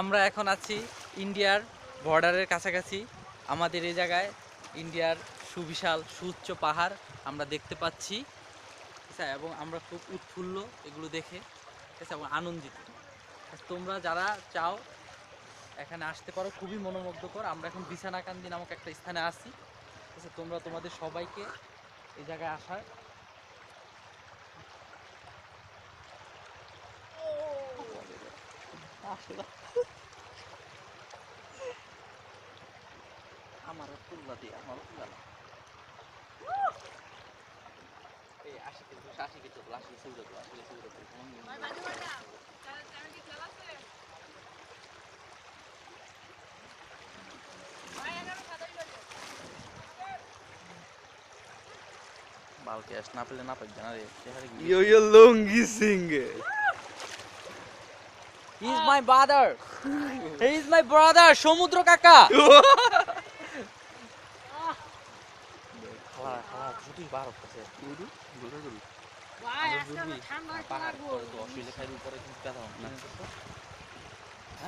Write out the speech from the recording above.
আমরা এখন আছি ইন্ডিয়ার বর্ডারের কাছাকাছি। আমাদের এই জায়গায় ইন্ডিয়ার সুবিশাল, সুউচ্চ পাহাড় আমরা দেখতে পাচ্ছি। এবং আমরা খুব উৎফুল্ল এগুলো দেখে। এবং আনন্দিত। তোমরা যারা চাও এখানে আসতে পারো, খুবই মনোমুগ্ধকর। আমরা এখন বিছানাকান্দি নামক একটা স্থানে আসি তোমরা তোমাদের সবাইকে এই জায়গায় আসার আমারও তুল্লা দিয়ে আমারও তুল্লা। এই আশি কেজি আশি বালকে আস না পেলে না পাই জানা রে। Yo, yo, Lungi Singh. He is my brother he is my brother সমুদ্র কাকা। খালা খালা যদি বার হচ্ছে। Guru, guru, guru. পাহাড় করে তো অস্ট্রেলিয়া খাইর উপরে কিন্তু কথা না।